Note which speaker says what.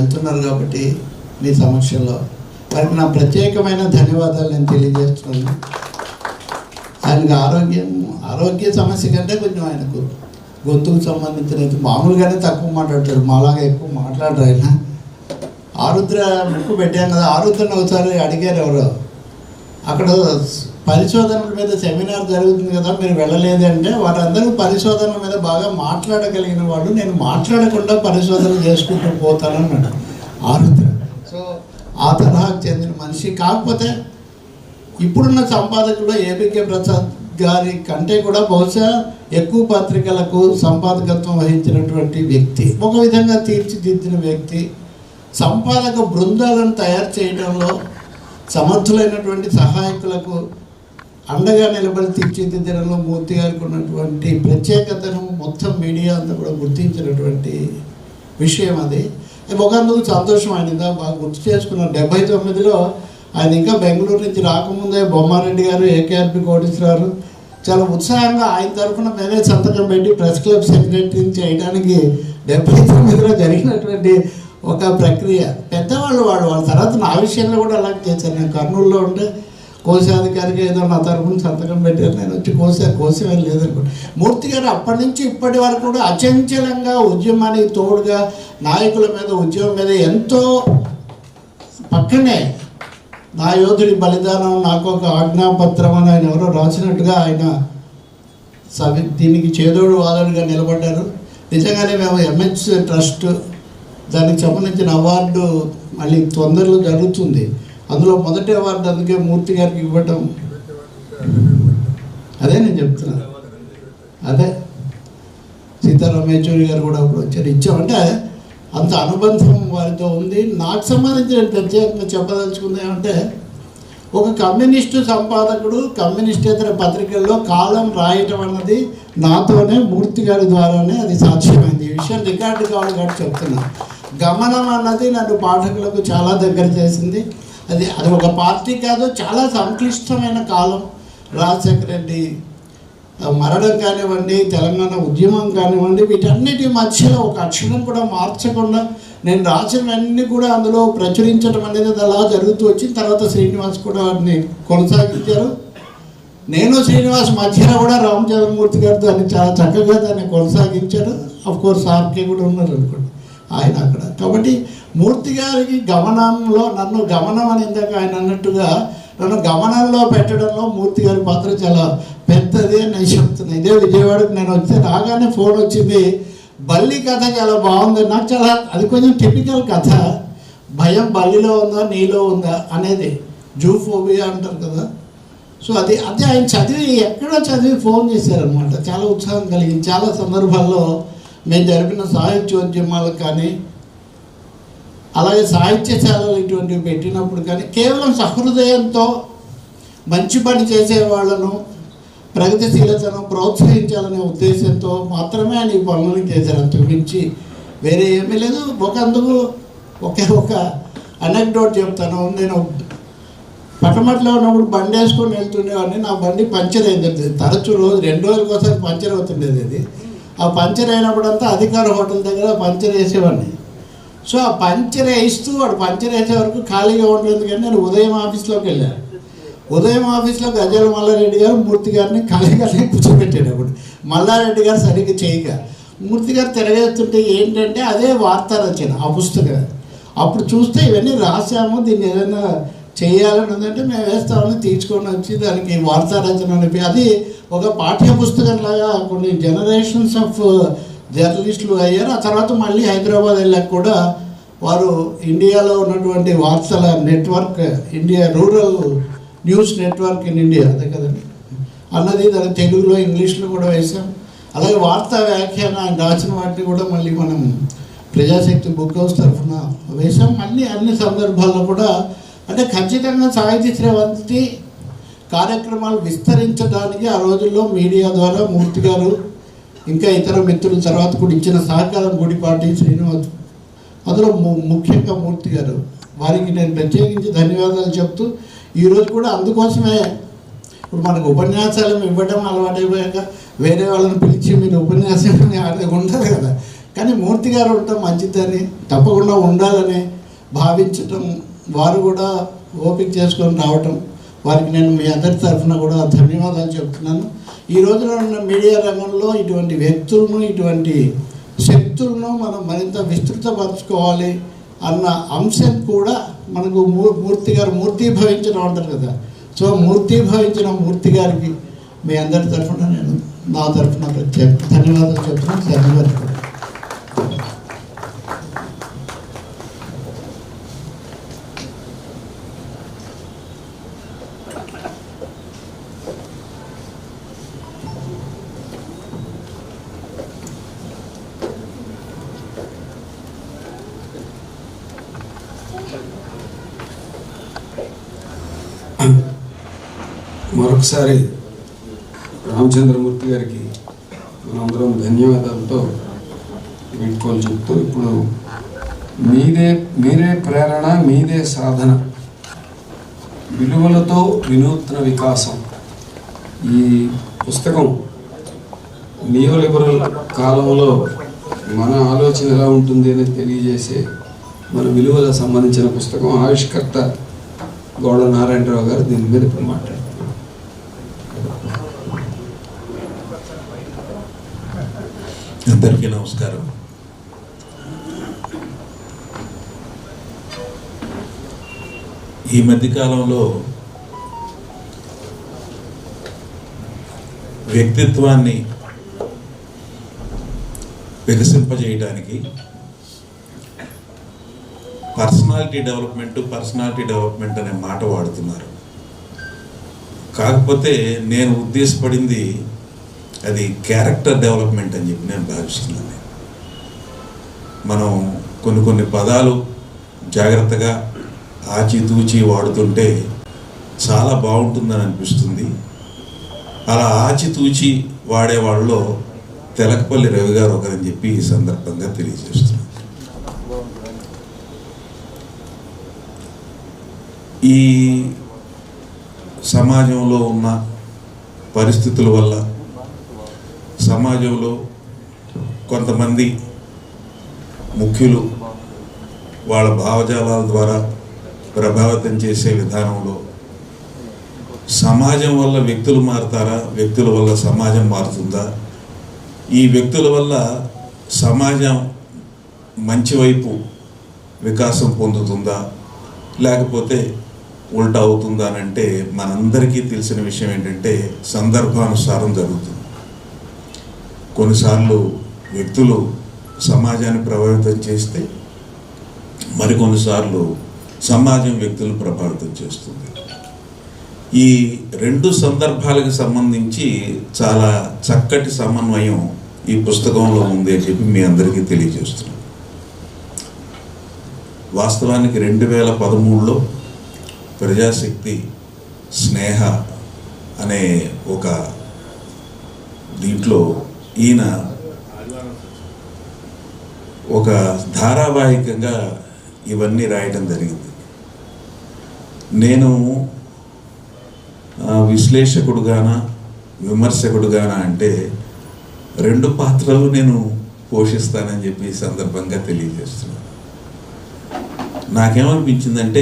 Speaker 1: వెళ్తున్నారు కాబట్టి మీ సమక్షంలో. వారికి నా ప్రత్యేకమైన ధన్యవాదాలు నేను తెలియజేస్తున్నాను. ఆయనకు ఆరోగ్యం ఆరోగ్య సమస్య కంటే కొంచెం ఆయనకు గొంతుకు సంబంధించిన మామూలుగానే తక్కువ మాట్లాడతారు మాలాగా ఎక్కువ మాట్లాడరు ఆయన. ఆరుద్ర ముక్కు పెట్టాను కదా. ఆరుద్రను ఒకసారి అడిగారు ఎవరో. అక్కడ పరిశోధనల మీద సెమినార్ జరుగుతుంది కదా మీరు వెళ్ళలేదు అంటే వారందరూ పరిశోధనల మీద బాగా మాట్లాడగలిగిన వాళ్ళు నేను మాట్లాడకుండా పరిశోధన చేసుకుంటూ పోతానన్నాడు ఆరుద్ర సో ఆ తరహాకు చెందిన మనిషి. కాకపోతే ఇప్పుడున్న సంపాదకుల్లో ఏబికే ప్రసాద్ గారి కంటే కూడా బహుశా ఎక్కువ పత్రికలకు సంపాదకత్వం వహించినటువంటి వ్యక్తి ఒక విధంగా తీర్చిదిద్దిన వ్యక్తి. సంపాదక బృందాలను తయారు చేయడంలో సమర్థులైనటువంటి సహాయకులకు అండగా నిలబడి తీర్చిదిద్దడంలో మూర్తి గారికి ఉన్నటువంటి ప్రత్యేకతను మొత్తం మీడియా అంతా కూడా గుర్తించినటువంటి విషయం అది. ఒకందుకు సంతోషం ఆయన బాగా గుర్తు చేసుకున్నాను డెబ్బై తొమ్మిదిలో ఆయన ఇంకా బెంగళూరు నుంచి రాకముందే బొమ్మారెడ్డి గారు ఏకేఆర్పి కోటేశ్వరరావు చాలా ఉత్సాహంగా ఆయన తరఫున మేమే సంతకం పెట్టి ప్రెస్ క్లబ్ సెక్రటరీని చేయడానికి డెబ్బై తొమ్మిదిలో జరిగినటువంటి ఒక ప్రక్రియ. పెద్దవాళ్ళు వాడు వాళ్ళ తర్వాత నా విషయంలో కూడా అలాగే చేశాను. నేను కర్నూలులో ఉంటే కోశాధికారిగా ఏదో నా తరఫున సంతకం పెట్టారు నేను వచ్చి కోసా కోసేమేం లేదనుకోండి. మూర్తి గారు అప్పటి నుంచి ఇప్పటి వరకు కూడా అచంచలంగా ఉద్యమానికి తోడుగా నాయకుల మీద ఉద్యమం మీద ఎంతో పక్కనే నా యోధుడి బలిదానం నాకు ఒక ఆజ్ఞాపత్రం అని ఆయన ఎవరో రాసినట్టుగా ఆయన సవి దీనికి చేదోడు వాదోడుగా నిలబడ్డారు. నిజంగానే మేము ఎంహెచ్ ట్రస్ట్ దానికి సంబంధించిన అవార్డు మళ్ళీ తొందరలో జరుగుతుంది. అందులో మొదటి అవార్డు అందుకే మూర్తి గారికి ఇవ్వటం. అదే నేను చెప్తున్నాను అదే సీతారాం యేచూరి గారు కూడా అప్పుడు వచ్చారు. ఇచ్చామంటే అంత అనుబంధం వారితో ఉంది. నాకు సంబంధించి నేను ప్రత్యేకంగా చెప్పదలుచుకుంది ఏమంటే ఒక కమ్యూనిస్టు సంపాదకుడు కమ్యూనిస్టేతర పత్రికల్లో కాలం రాయటం అన్నది నాతోనే మూర్తి గారి ద్వారానే అది సాధ్యమైంది. ఈ విషయం రికార్డు కావాలి కాబట్టి చెప్తున్నా గమనం అన్నది నన్ను పాఠకులకు చాలా దగ్గర చేసింది. అది అది ఒక పార్టీ కాదు చాలా సంక్లిష్టమైన కాలం. రాజశేఖర రెడ్డి మరణం కానివ్వండి తెలంగాణ ఉద్యమం కానివ్వండి వీటన్నిటి మధ్యలో ఒక అక్షరం కూడా మార్చకుండా నేను రాసినవన్నీ కూడా అందులో ప్రచురించడం అనేది అది అలా జరుగుతూ వచ్చిన తర్వాత శ్రీనివాస్ కూడా వాటిని కొనసాగించారు. నేను శ్రీనివాస్ మధ్యలో కూడా రామ్ జగన్మూర్తి గారు దాన్ని చాలా చక్కగా దాన్ని కొనసాగించారు. అఫ్ కోర్స్ ఆర్కే కూడా ఉన్నారు అనుకోండి ఆయన అక్కడ. కాబట్టి మూర్తి గారికి గమనంలో నన్ను గమనం అని ఇందాక ఆయన అన్నట్టుగా నన్ను గమనంలో పెట్టడంలో మూర్తి గారి పాత్ర చాలా పెద్దది అని నేను చెప్తున్నాను ఇదే విజయవాడకు నేను వస్తే రాగానే ఫోన్ వచ్చింది బల్లి కథ చాలా బాగుంది నాకు చాలా అది కొంచెం టిపికల్ కథ. భయం బల్లిలో ఉందా నీలో ఉందా అనేది జూఫోబియా అంటారు కదా. సో అది అదే ఆయన చదివి ఎక్కడో చదివి ఫోన్ చేశారనమాట చాలా ఉత్సాహం కలిగింది. చాలా సందర్భాల్లో మేము జరిపిన సాహిత్యోద్యమాలకు కానీ అలాగే సాహిత్యశాలలు ఇటువంటివి పెట్టినప్పుడు కానీ కేవలం సహృదయంతో మంచి పని చేసే వాళ్ళను ప్రగతిశీలతను ప్రోత్సహించాలనే ఉద్దేశంతో మాత్రమే ఆయన ఈ పనులను చేశారు అంతకుమించి వేరే ఏమీ లేదు. ఒకందుకు ఒకే ఒక అనెక్డోట్ చెప్తాను. నేను పట్టమట్లో ఉన్నప్పుడు బండి వేసుకొని వెళ్తుండేవాడిని. నా బండి పంచర్ అయింది తరచూ రోజు రెండు రోజులకోసారి పంచర్ అవుతుండేది ఇది ఆ పంచర్ అయినప్పుడంతా అధికార హోటల్ దగ్గర పంచర్ వేసేవాడిని. సో ఆ పంచర్ వేయిస్తూ వాడు పంచర్ వేసే వరకు ఖాళీగా ఉండలేదు కానీ నేను ఉదయం ఆఫీస్లోకి వెళ్ళాను. ఉదయం ఆఫీస్లో గజాల మల్లారెడ్డి గారు మూర్తి గారిని ఖాళీగానే కూర్చోబెట్టాడు అప్పుడు. మల్లారెడ్డి గారు సరిగ్గా చేయక. మూర్తి గారు తిరగేస్తుంటే ఏంటంటే అదే వార్తా రచన ఆ పుస్తకం అప్పుడు చూస్తే ఇవన్నీ రాసాము దీన్ని ఏదైనా చేయాలని ఉందంటే మేము వేస్తామని తీసుకొని వచ్చి దానికి వార్తా రచన అనిపి అది ఒక పాఠ్య పుస్తకం లాగా కొన్ని జనరేషన్స్ ఆఫ్ జర్నలిస్టులు అయ్యారు. ఆ తర్వాత మళ్ళీ హైదరాబాద్ వెళ్ళాక కూడా వారు ఇండియాలో ఉన్నటువంటి వార్తల network India rural news network in India అదే కదండి. అన్నది దాని తెలుగులో ఇంగ్లీష్లో కూడా వేసాం అలాగే వార్తా వ్యాఖ్యాన ఆయన రాసిన వాటిని కూడా మళ్ళీ మనం ప్రజాశక్తి బుక్ హౌస్ తరఫున వేసాం మళ్ళీ అన్ని సందర్భాల్లో కూడా అంటే ఖచ్చితంగా సాహితీ శ్రవంతి కార్యక్రమాలు విస్తరించడానికి ఆ రోజుల్లో మీడియా ద్వారా మూర్తి గారు ఇంకా ఇతర మిత్రుల తర్వాత కూడా ఇచ్చిన సహకారం గుడిపాటి శ్రీనివాస్. అందులో ము- ముఖ్యంగా మూర్తి గారు. వారికి నేను ప్రత్యేకించి ధన్యవాదాలు చెప్తూ ఈరోజు కూడా అందుకోసమే ఇప్పుడు మనకు ఉపన్యాసాలు ఇవ్వడం అలవాటైపోయాక వేరే వాళ్ళని పిలిచి మీరు ఉపన్యాసం అని ఉండదు కదా. కానీ మూర్తి గారు ఉండటం మంచిదని తప్పకుండా ఉండాలని భావించటం వారు కూడా ఓపిక చేసుకొని రావటం వారికి నేను మీ అందరి తరఫున కూడా ధన్యవాదాలు చెప్తున్నాను. ఈ రోజున ఉన్న మీడియా రంగంలో ఇటువంటి వ్యక్తులను ఇటువంటి శక్తులను మనం మరింత విస్తృతపరచుకోవాలి అన్న అంశం కూడా మనకు మూ- మూర్తి గారు మూర్తి భవించడం అంటారు కదా. సో మూర్తి భవించిన మూర్తి గారికి మీ అందరి తరఫున నేను నా తరఫున ప్రత్యేక ధన్యవాదాలు చెప్తున్నాను. ధన్యవాదాలు.
Speaker 2: మరొకసారి రామచంద్రమూర్తి గారికి మనందరం ధన్యవాదాలతో వీడ్కోలు చెప్తూ ఇప్పుడు మీదే మీరే ప్రేరణ మీదే సాధన. విలువలతో వినూత్న వికాసం. ఈ పుస్తకం నియోలిబరల్ కాలంలో మన ఆలోచన ఎలా ఉంటుంది అనేది తెలియజేసే మన విలువలకు సంబంధించిన పుస్తకం ఆవిష్కర్త గౌడ నారాయణరావు గారు దీని మీద ఇప్పుడు మాట్లాడుతున్నారు
Speaker 3: అందరికీ నమస్కారం. ఈ మధ్యకాలంలో వ్యక్తిత్వాన్ని వికసింపజేయడానికి పర్సనాలిటీ డెవలప్మెంట్ పర్సనాలిటీ డెవలప్మెంట్ అనే మాట వాడుతున్నారు. కాకపోతే నేను ఉద్దేశపడింది అది క్యారెక్టర్ డెవలప్మెంట్ అని చెప్పి నేను భావిస్తున్నాను మనం కొన్ని కొన్ని పదాలు జాగ్రత్తగా ఆచితూచి వాడుతుంటే చాలా బాగుంటుందని అనిపిస్తుంది. అలా ఆచితూచి వాడేవాళ్ళలో తెలకపల్లి రవి గారు ఒకరని చెప్పి ఈ సందర్భంగా తెలియజేస్తున్నాను ఈ సమాజంలో ఉన్న పరిస్థితుల వల్ల సమాజంలో కొంతమంది ముఖ్యులు వాళ్ళ భావజాలాల ద్వారా ప్రభావితం చేసే విధానంలో సమాజం వల్ల వ్యక్తులు మారుతారా? వ్యక్తుల వల్ల సమాజం మారుతుందా? ఈ వ్యక్తుల వల్ల సమాజం మంచి వైపు వికాసం పొందుతుందా? లేకపోతే ఉల్టా అవుతుందా అని అంటే మనందరికీ తెలిసిన విషయం ఏంటంటే సందర్భానుసారం జరుగుతుంది. కొన్నిసార్లు వ్యక్తులు సమాజాన్ని ప్రభావితం చేస్తే మరికొన్నిసార్లు సమాజం వ్యక్తులను ప్రభావితం చేస్తుంది. ఈ రెండు సందర్భాలకు సంబంధించి చాలా చక్కటి సమన్వయం ఈ పుస్తకంలో ఉంది అని చెప్పి మీ అందరికీ తెలియజేస్తున్నాను. వాస్తవానికి రెండు వేల పదమూడులో ప్రజాశక్తి స్నేహ అనే ఒక దీంట్లో ఈయన ఒక ధారావాహికంగా ఇవన్నీ రాయటం జరిగింది. నేను ఆ, విశ్లేషకుడుగానా విమర్శకుడుగానా అంటే రెండు పాత్రలు నేను పోషిస్తానని చెప్పి సందర్భంగా తెలియజేస్తున్నాను. నాకేమనిపించిందంటే